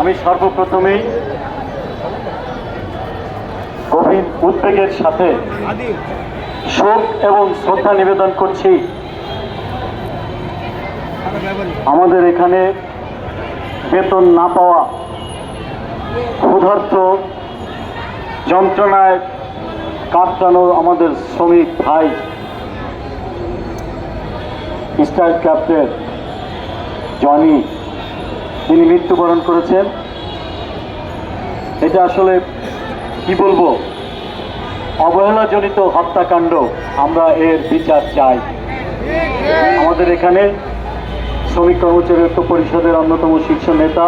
আমি সর্বপ্রথমেই গভীর উদ্বেগের সাথে শোক এবং শ্রদ্ধা নিবেদন করছি। আমাদের এখানে বেতন না পাওয়া ক্ষুধার্ত যন্ত্রণায় কাটানো আমাদের শ্রমিক ভাই স্টার ক্রাফটের জনি তিনি মৃত্যুবরণ করেছেন। এটা আসলে কি বলব? অবহেলাজনিত হত্যাকাণ্ড আমরা এর বিচার চাই। আমাদের এখানে শ্রমিক কর্মচারী ঐক্য পরিষদের অন্যতম শীর্ষ নেতা,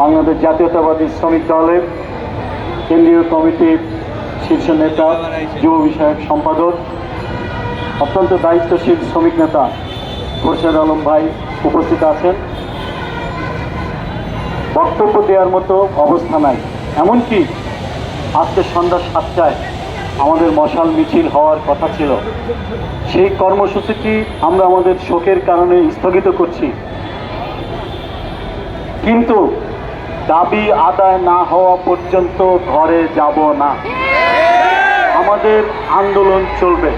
বাংলাদেশ জাতীয়তাবাদী শ্রমিক দলের কেন্দ্রীয় কমিটির শীর্ষ নেতা, যুব বিষয়ক সম্পাদক, অত্যন্ত দায়িত্বশীল শ্রমিক নেতা খোরশেদ আলম ভাই উপস্থিত আছেন। বক্তব্য দেওয়ার মতো অবস্থা নাই। এমনকি আজকে সন্ধ্যা সাতটায় আমাদের মশাল মিছিল হওয়ার কথা ছিল। সেই কর্মসূচিটি আমরা আমাদের শোকের কারণে স্থগিত করছি। কিন্তু দাবি আদায় না হওয়া পর্যন্ত ঘরে যাব না। আমাদের আন্দোলন চলবে।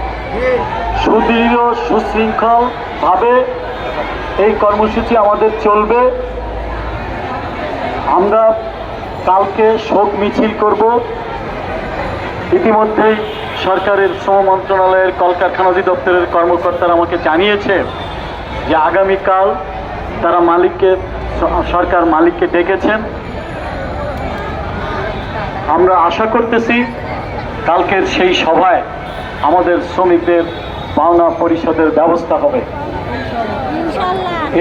সুদৃঢ় সুশৃঙ্খল ভাবে এই কর্মসূচি আমাদের চলবে। আমরা কালকে শোক মিছিল করব। ইতিমধ্যেই সরকারের শ্রম মন্ত্রণালয়ের কলকারখানা অধিদপ্তরের কর্মকর্তারা আমাকে জানিয়েছে যে আগামীকাল তারা মালিককে সরকার মালিককে ডেকেছেন। আমরা আশা করতেছি কালকের সেই সভায় আমাদের শ্রমিকদের পাওনা পরিষদের ব্যবস্থা হবে।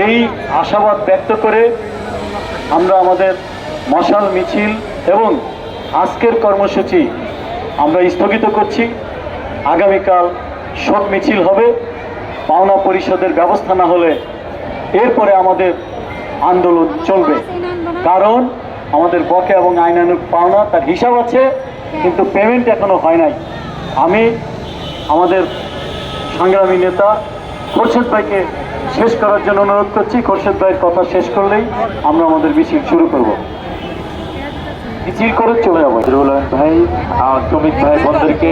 এই আশাবাদ ব্যক্ত করে আমরা আমাদের মশাল, মিছিল এবং আজকের কর্মসূচি আমরা স্থগিত করছি। আগামীকাল শোক মিছিল হবে। পাওনা পরিষদের ব্যবস্থা না হলে এরপরে আমাদের আন্দোলন চলবে। কারণ আমাদের বকে এবং আইনানুক পাওনা তার হিসাব আছে, কিন্তু পেমেন্ট এখনও হয় নাই। আমি আমাদের সংগ্রামী নেতা খোরশেদ ভাইকে শেষ করার জন্য অনুরোধ করছি। খোরশেদ ভাইয়ের কথা শেষ করলেই আমরা আমাদের মিছিল শুরু করব। মিছিল করে চলে যাব। রুহুল ভাই শ্রমিক ভাই বোনদেরকে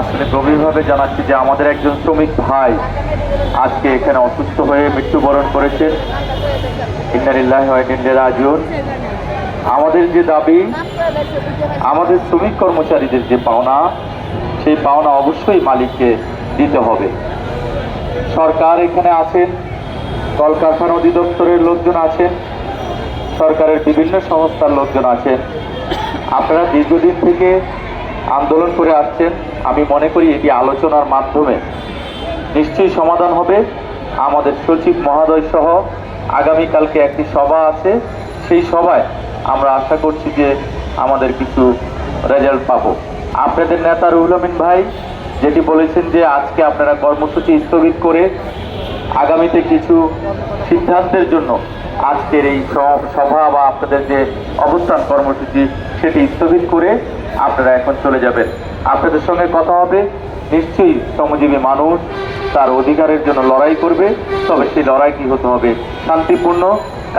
আসলে গভীরভাবে জানাচ্ছি যে আমাদের একজন শ্রমিক ভাই আজকে এখানে অসুস্থ হয়ে মৃত্যুবরণ করেছেন ইন্দারিল্লাহ রাজুন আমাদের যে দাবি, আমাদের শ্রমিক কর্মচারীদের যে পাওনা সেই পাওনা অবশ্যই মালিককে দিতে হবে। সরকার এখানে আছেন, কলকারখানা অধিদপ্তরের লোকজন আছেন, সরকারের বিভিন্ন সংস্থার লোকজন আছেন। আপনারা দীর্ঘদিন থেকে আন্দোলন করে আসছেন। আমি মনে করি এটি আলোচনার মাধ্যমে নিশ্চয়ই সমাধান হবে। আমাদের সচিব মহোদয় সহ আগামীকালকে একটি সভা আছে। সেই সভায় আমরা আশা করছি যে আমাদের কিছু রেজাল্ট পাবো। আপনাদের নেতা রুহুল আমিন ভাই, যেটি বলেছেন যে আজকে আপনারা কর্মসূচি স্থগিত করে আগামীতে কিছু সিদ্ধান্তের জন্য আজকের এই সভা বা আপনাদের যে অবস্থান কর্মসূচি, সেটি স্থগিত করে আপনারা এখন চলে যাবেন। আপনাদের সঙ্গে কথা হবে, নিশ্চয়ই শ্রমজীবী মানুষ তার অধিকারের জন্য লড়াই করবে, তবে সেই লড়াই লড়াইটি হতে হবে শান্তিপূর্ণ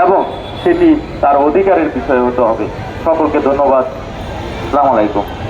এবং সেটি তার অধিকারের বিষয়ে হতে হবে। সকলকে ধন্যবাদ। আসসালামু আলাইকুম।